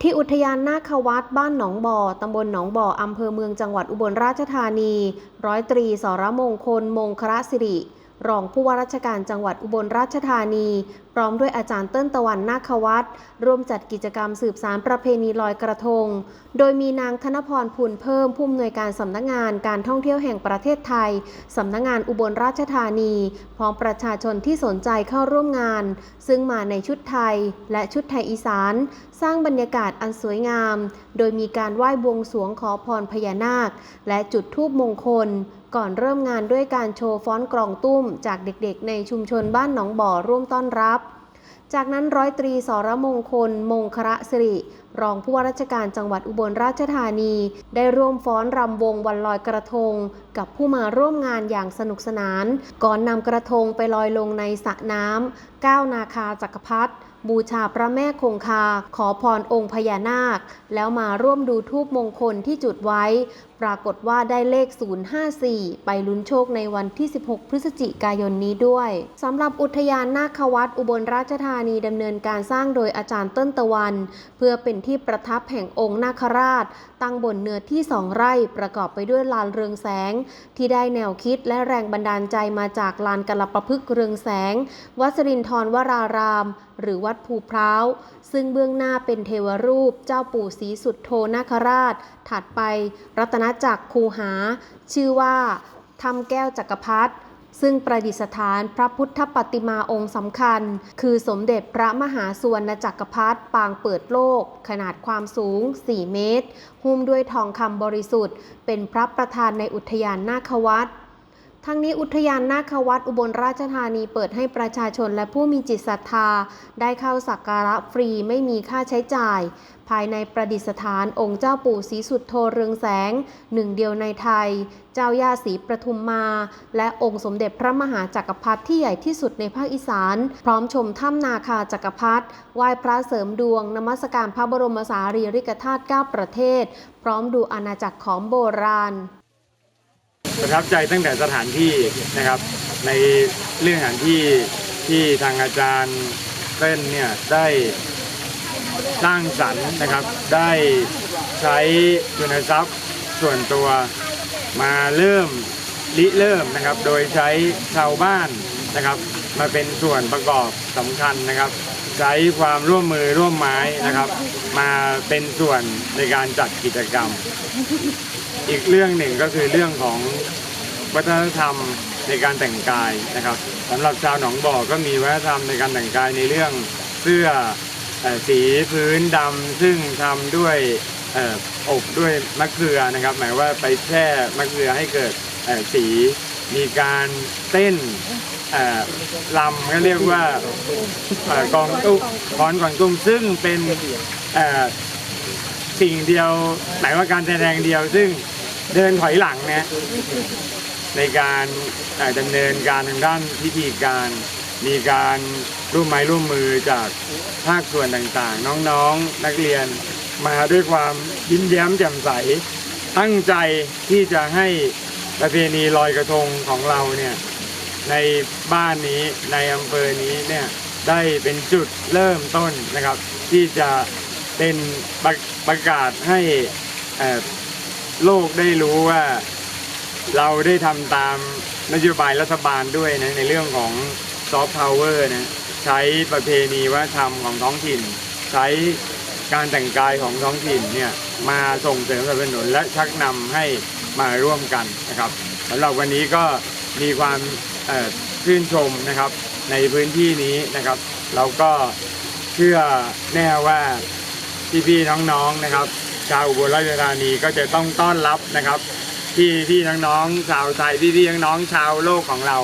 ที่อุทยานนาควัดบ้านหนองบ่อ ตำบลหนองบ่อ อำเภอเมืองจังหวัดอุบลราชธานี ร้อยตรีสรมงคล มงคระสิริ รองผู้ว่าราชการจังหวัดอุบลราชธานี พร้อมด้วยอาจารย์เติ้ลตะวันนาควัดร่วมจัดกิจกรรมสืบสารประเพณีลอยกระทง โดยมีนางธนพรพูนเพิ่มผู้อำนวยการสำนักงานการท่องเที่ยวแห่งประเทศไทยสำนักงานอุบลราชธานี พร้อมประชาชนที่สนใจเข้าร่วมงาน ซึ่งมาในชุดไทยและชุดไทยอีสาน สร้างบรรยากาศอันสวยงาม โดยมีการไหว้บวงสรวงขอพรพญานาค และจุดธูปมงคลก่อนเริ่มงานด้วยการโชว์ฟ้อนกลองตุ้มจากเด็กๆ ในชุมชนบ้านหนองบ่อร่วมต้อนรับ จากนั้นร้อยตรีสรมงคล มงคระสิริ รองผู้ว่าราชการจังหวัดอุบลราชธานี ได้ร่วมฟ้อนรำวงวันลอยกระทง กับผู้มาร่วมงานอย่างสนุกสนาน ก่อนนำกระทงไปลอยลงในสระน้ำก้าวนาคาจักรพรรดิบูชาพระแม่คงคา ขอพรองค์พญานาค แล้วมาร่วมดูทูปมงคลที่จุดไว้ ปรากฏว่าได้เลข 054 ไปลุ้นโชคในวันที่ 16 พฤศจิกายนนี้ด้วยสำหรับอุทยานนาควัดอุบลราชธานีดำเนินการสร้างโดยอาจารย์เติ้ลตะวัน เพื่อเป็นที่ประทับแห่งองค์นาคราช ตั้งบนเนื้อที่สองไร่ประกอบไปด้วยลานเรืองแสง ที่ได้แนวคิดและแรงบันดาลใจมาจากลานกลประพึกเรืองแสง วัดสรินทรวราราม หรือวัดภูพร้าวซึ่งเบื้องหน้าเป็นเทวรูปเจ้าปู่ศรีสุดโทนาคราช ถัดไป รัตนจักรคูหา ชื่อว่าถ้ำแก้วจักรพรรดิ ซึ่งประดิษฐานพระพุทธปฏิมาองค์สำคัญ คือสมเด็จพระมหาสุวรรณจักรพรรดิปางเปิดโลก ขนาดความสูง 4 เมตร หุ้มด้วยทองคำบริสุทธิ์ เป็นพระประธานในอุทยานนาควัด ทั้งนี้อุทยานนาควัดอุบลราชธานีเปิดให้ประชาชนและผู้มีจิตศรัทธา ได้เข้าสักการะฟรีไม่มีค่าใช้จ่าย ภายในประดิษฐานองค์เจ้าปู่ศรีสุดโทเรืองแสง หนึ่งเดียวในไทย เจ้าย่าศรีประทุมมา และองค์สมเด็จพระมหาจักรพรรดิที่ใหญ่ที่สุดในภาคอีสาน พร้อมชมถ้ำนาคาจักรพรรดิไหว้พระเสริมดวงนมัสการพระบรมสารีริกธาตุ9ประเทศ พร้อมดูอาณาจักรของโบราณ ประทับใจตั้งแต่สถานที่นะครับ ในเรื่องสถานที่ที่ทางอาจารย์เต้นเนี่ยได้สร้างสรรค์นะครับ ได้ใช้ทุนทรัพย์ส่วนตัวมาเริ่มริเริ่มนะครับ โดยใช้ชาวบ้านนะครับ มาเป็นส่วนประกอบสำคัญนะครับ ใช้ความร่วมมือร่วมไม้นะครับ มาเป็นส่วนในการจัดกิจกรรม อีกเรื่องหนึ่งก็คือเรื่องของวัฒนธรรมในการแต่งกายนะครับสำหรับชาวหนองบ่อก็มีวัฒนธรรมในการแต่งกายในเรื่องเสื้อสีพื้นดำซึ่งทำด้วยอบด้วยมะเขือนะครับ หมายว่าไปแช่มะเขือให้เกิดสีมีการเต้นลำก็เรียกว่ากองตุ้คอนกองตุ้มซึ่งเป็นสิ่งเดียวหมายว่าการแสดงเดียวซึ่ง เดินถอยหลังนะในการดำเนินการทางด้านพิธีการมีการร่วมไม้ร่วมมือจากภาคส่วนต่างๆ น้องๆ นักเรียนมาด้วยความยิ้มแย้มแจ่มใส ตั้งใจที่จะให้ประเพณีลอยกระทงของเราเนี่ยในบ้านนี้ในอำเภอนี้เนี่ยได้เป็นจุดเริ่มต้นนะครับ ที่จะเป็นประประกาศให้อ่อ โลกได้รู้ว่าเราได้ทำตามนโยบายรัฐบาลด้วยนะในเรื่องของซอฟต์พาวเวอร์นะใช้ประเพณีวัฒนธรรมของท้องถิ่น ใช้การแต่งกายของท้องถิ่นเนี่ยมาส่งเสริมสนับสนุนและชักนำให้มาร่วมกันนะครับสำหรับวันนี้ก็มีความชื่นชมนะครับในพื้นที่นี้นะครับ เราก็เชื่อแน่ว่าพี่ๆน้องๆนะครับ ชาวอุบลราชธานีก็จะต้องต้อนรับนะครับพี่พี่น้องๆชาวไทยพี่พี่น้องๆชาวโลกของเรา